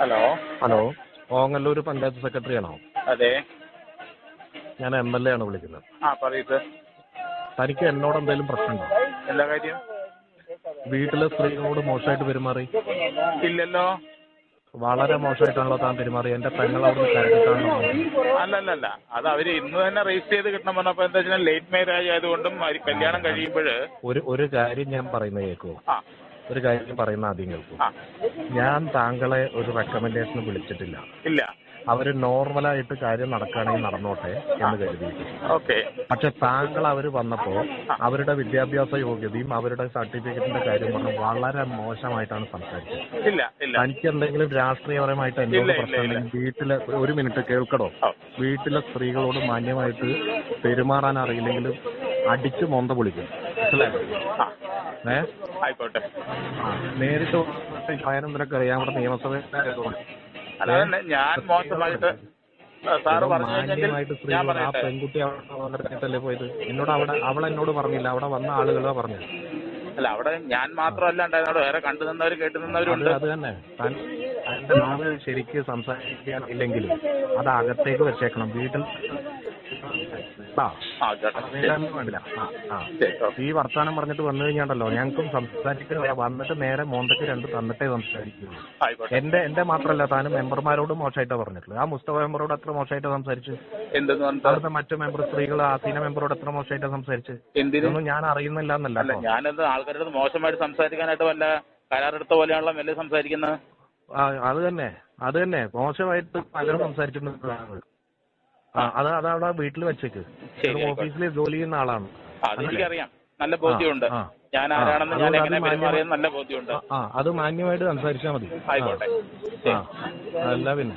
Hello. Hello. Ongallur panchayat secretary ആണോ അതെ. ഞാൻ എം എൽ എ ആണ് വിളിക്കുന്നത്. ആ പറയൂ സർ. തനിക്ക് എന്നോട് എന്തെങ്കിലും പ്രശ്നമുണ്ടോ? എല്ലാ കാര്യം? വീട്ടിലെ സ്ത്രീകളോട് മോശമായിട്ട് പെരുമാറി? ഇല്ലല്ലോ. വളരെ മോശമായിട്ടാണല്ലോ താൻ പെരുമാറി എന്റെ പെങ്ങൾ അവിടുന്ന് കരഞ്ഞിട്ടാണല്ലോ അല്ലല്ലല്ല. അത് അവർ ഇന്ന് തന്നെ രജിസ്റ്റർ ചെയ്ത് കിട്ടണം പറഞ്ഞപ്പോ എന്താ വെച്ചാൽ ലേറ്റ് മാരേജ് ആയതുകൊണ്ടും അവർ കല്യാണം കഴിയുമ്പോൾ ഒരു ഒരു കാര്യം ഞാൻ പറയുന്നത് കേൾക്കൂ ആ. ഒരു കാര്യം പറയുന്ന ആദ്യം കേൾക്കൂ. ഞാൻ താങ്കളെ ഒരു റെക്കമെൻഡേഷന് വിളിച്ചിട്ടില്ല. ഇല്ല. അവർ നോർമലായിട്ട് കാര്യം നടക്കുകയാണെങ്കിൽ നടന്നോട്ടെ എന്ന് കരുതിയിട്ട് ഓക്കെ. പക്ഷെ താങ്കൾ അവർ വന്നപ്പോ അവരുടെ വിദ്യാഭ്യാസ യോഗ്യതയും അവരുടെ സർട്ടിഫിക്കറ്റിന്റെ കാര്യം പറഞ്ഞ് വളരെ മോശമായിട്ടാണ് സംസാരിച്ചത്. ഇല്ല തനിക്ക് എന്തെങ്കിലും രാഷ്ട്രീയപരമായിട്ട് എന്തെങ്കിലും പ്രശ്നമുണ്ടെങ്കിൽ വീട്ടിലെ ഒരു മിനിറ്റ് കേൾക്കടോ. വീട്ടിലെ സ്ത്രീകളോട് മാന്യമായിട്ട് പെരുമാറാൻ അറിയില്ലെങ്കിൽ അടിച്ച് മൊന്ത പൊളിക്കും. ഏ? ആയിക്കോട്ടെ. നേരിട്ട് നിനക്ക് അറിയാം? അവിടെ നിയമസഭയിലായതുകൊണ്ട് അല്ലാതെ ഞാൻ മോശമായിട്ട് ആ, പെൺകുട്ടി അവിടെ പോയത്? എന്നോട് അവിടെ അവൾ എന്നോട് പറഞ്ഞില്ല. അവിടെ വന്ന ആളുകളാ പറഞ്ഞത്. അല്ല അവിടെ ഞാൻ മാത്രമല്ല വേറെ കണ്ടു നിന്നവർ കേട്ടു നിന്നവരുണ്ട്. അത് തന്നെ. ശരിക്ക് സംസാരിക്കാൻ ഇല്ലെങ്കിൽ അത് അകത്തേക്ക് വെച്ചേക്കണം. വീട്ടിൽ ഈ വർത്താനം പറഞ്ഞിട്ട് വന്നു കഴിഞ്ഞാണ്ടല്ലോ ഞങ്ങൾക്കും സംസാരിക്കാൻ വന്നിട്ട് നേരെ മോന്തയ്ക്ക് രണ്ട് തന്നിട്ടേ സംസാരിക്കുള്ളൂ. എന്റെ എന്റെ മാത്രല്ല താനും മെമ്പർമാരോട് മോശമായിട്ടാ പറഞ്ഞിട്ടുള്ളത്. ആ മുസ്തഫ മെമ്പറോട് എത്ര മോശമായിട്ട് സംസാരിച്ചു അവിടുത്തെ മറ്റു മെമ്പർ സ്ത്രീകൾ ആസീന മെമ്പറോട് എത്ര മോശമായിട്ട് സംസാരിച്ചു എന്തിനൊന്നും ഞാൻ അറിയുന്നില്ല എന്നല്ല. ഞാനത് ആൾക്കാരോട് മോശമായിട്ട് സംസാരിക്കാനായിട്ട് വല്ല കരാറെടുത്ത പോലെയാണല്ലോ മെല്ലെ സംസാരിക്കുന്നത് ആ, അത് തന്നെ അത് തന്നെ. മോശമായിട്ട് പലരും സംസാരിച്ചിട്ടുണ്ട് അത് അതവിടെ വീട്ടിൽ വെച്ചേക്ക്. ഓഫീസിൽ ജോലി ചെയ്യുന്ന ആളാണ്. അത് എനിക്കറിയാം. നല്ല ബോധ്യമുണ്ട്. ഞാൻ ആരാണെന്ന് ഞാൻ എങ്ങനെ പെരുമാറിയെന്ന് നല്ല ബോധ്യമുണ്ട്. ആ, അത് മാന്യമായിട്ട് സംസാരിച്ചാൽ മതി. ആയിക്കോട്ടെ. അല്ല പിന്നെ?